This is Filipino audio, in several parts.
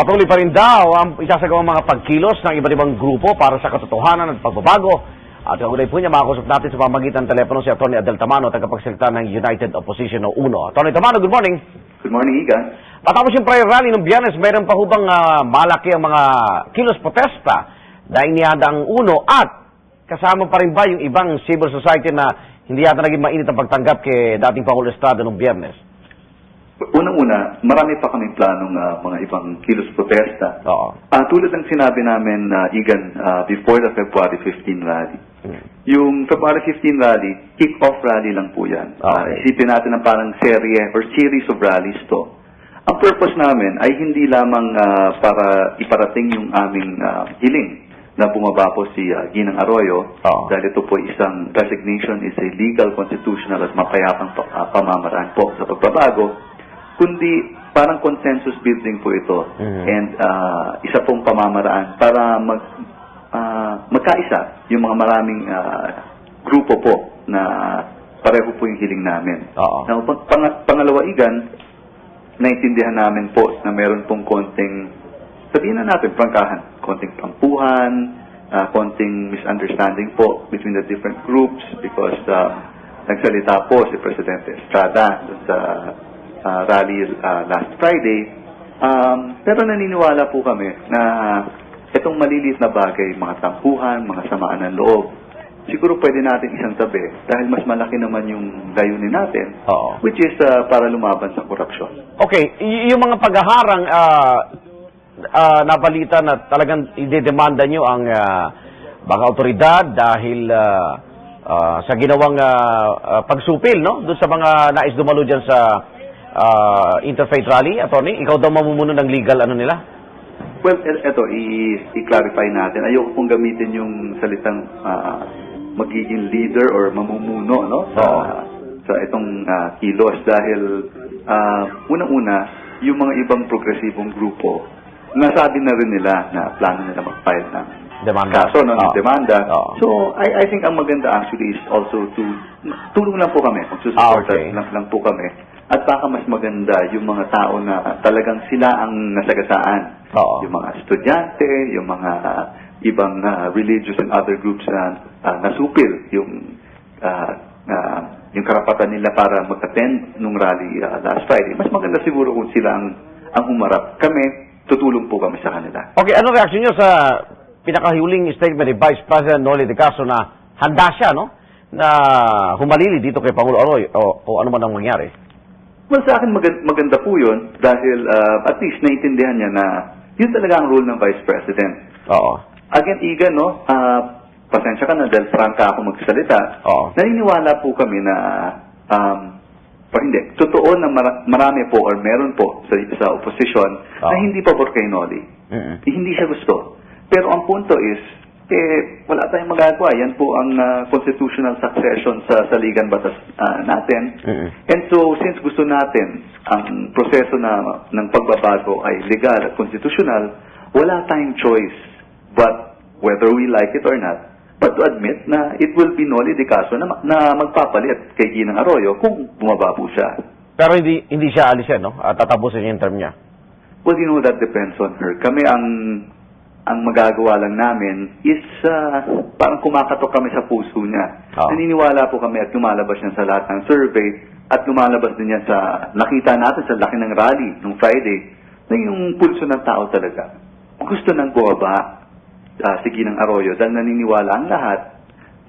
Patuloy pa rin daw ang isasagawang mga pagkilos ng iba't ibang grupo para sa katotohanan at pagbabago. At kagunay po niya, makakusap natin sa pamagitan ng telepono si Atty. Adel Tamano, tagapagsalita ng United Opposition o UNO. Atty. Tamano, good morning. Good morning, Iga. Matapos yung prayer rally ng Biyernes, mayroon pa hubang ah, malaki ang mga kilos protesta na inihanda ang UNO at kasama pa rin ba yung ibang civil society na hindi yata naging mainit ang pagtanggap kay dating Pangulo Estrada noong Biyernes? Unang-una, marami pa kaming planong ah, mga ibang kilos protesta. Oo. Ah, tulad ng sinabi namin, na Igan, ah, before the February 15 rally. Hmm. Yung February 15 rally, kick-off rally lang po yan. Ah, Okay. isipin natin ng parang serye or series of rallies to. Ang purpose namin ay hindi lamang ah, para iparating yung aming ah, hiling na bumaba po si ah, Ginang Arroyo Oo. dahil ito po isang resignation is a legal, constitutional at mapayapang pa- ah, pamamaraan po sa pagbabago kundi parang consensus building po ito Mhm. and ah, isa pong pamamaraan para mag ah, magkaisa yung mga maraming ah, grupo po na pareho po yung hiling namin. Oo. Now, pang, pang- pangalawa igan, naintindihan namin po na meron pong konting, sabihin na natin, prangkahan, konting tampuhan, ah, konting misunderstanding po between the different groups because ah, nagsalita po si Presidente Estrada sa ah, rally ah, last Friday. Um, pero naniniwala po kami na itong maliliit na bagay, mga tampuhan, mga samaan ng loob, siguro pwede natin isang tabi dahil mas malaki naman yung layunin natin Oo. which is ah, para lumaban sa korupsyon. Okay, y- yung mga paghaharang ah ah, nabalita na talagang idedemanda nyo ang ah, baka otoridad dahil ah, ah, sa ginawang ah, ah, pagsupil, no? Doon sa mga nais dumalo dyan sa ah, interfaith rally, attorney, ikaw daw mamumuno ng legal ano nila? Well, e- eto, i-clarify natin. Ayoko pong gamitin yung salitang ah, magiging leader or mamumuno no sa Oo. sa itong ah, kilos dahil ah, unang-una yung mga ibang progresibong grupo nasabi na rin nila na plano nila mag-file ng Demanda. kaso no, ng Oo. demanda. Oo. So, I, I think ang maganda actually is also to tulong lang po kami, Ah, magsusupport okay. lang, lang po kami. At baka mas maganda yung mga tao na talagang sila ang nasagasaan. Oo. Yung mga estudyante, yung mga ah, ibang ah, religious and other groups na ah, nasupil yung ah, ah, yung karapatan nila para mag-attend nung rally ah, last Friday. Mas maganda siguro kung sila ang, ang humarap. Kami, tutulong po kami sa kanila. Okay, ano reaksyon nyo sa pinakahuling statement ni Vice President Noli De Caso na handa siya, no? Na humalili dito kay Pangulo Arroyo o, o ano man ang mangyari? Well, sa akin maganda, maganda po yun dahil ah, at least naintindihan niya na yun talaga ang role ng Vice President. Oo. Again, Igan, no, ah, pasensya ka na dahil prangka ako magsalita. Oo. Naniniwala po kami na, um, pa hindi, totoo na mara- marami po or meron po sa, sa opposition na Oo. hindi pabor kay Noli. Mm-mm. Eh, hindi siya gusto. Pero ang punto is, eh, wala tayong magagawa. Yan po ang ah, constitutional succession sa saligan batas ah, natin. Mm-mm. And so, since gusto natin ang proseso na ng pagbabago ay legal at constitutional, wala tayong choice but whether we like it or not, but to admit na it will be noli de caso na, na magpapalit kay Ginang Arroyo kung bumaba po siya. Pero hindi hindi siya alisin, no? At tatapusin niya yung term niya. Well, you know, that depends on her. Kami ang ang magagawa lang namin is ah, parang kumakatok kami sa puso niya. Oo. Naniniwala po kami at lumalabas niya sa lahat ng survey at lumalabas din niya sa nakita natin sa laki ng rally nung Friday na yung pulso ng tao talaga. Gusto nang bumaba uh, si Ginang Arroyo dahil naniniwala ang lahat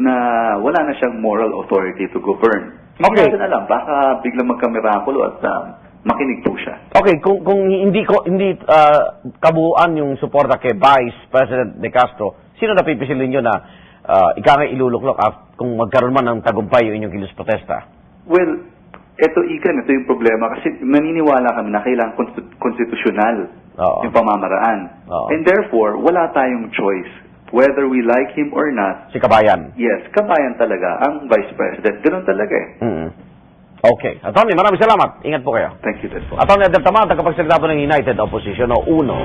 na wala na siyang moral authority to govern. Okay. Hindi natin alam, baka biglang magkamirakulo at ah, makinig po siya. Okay, kung kung hindi ko hindi ah, kabuuan yung suporta kay Vice President De Castro, sino na pipisilin niyo na uh, ika nga iluluklok af- kung magkaroon man ng tagumpay yung inyong kilos protesta? Well, ito ikan, ito yung problema kasi naniniwala kami na kailangan konstitu- konstitusyonal Oo. yung pamamaraan. Oo. And therefore, wala tayong choice. Whether we like him or not, Si Kabayan. yes, kabayan talaga ang Vice President. Ganun talaga eh. Mm. Okay. Attorney, maraming salamat. Ingat po kayo. Thank you, that's all. Attorney Adel Tamad, tagapagsalita po ng United Opposition o UNO.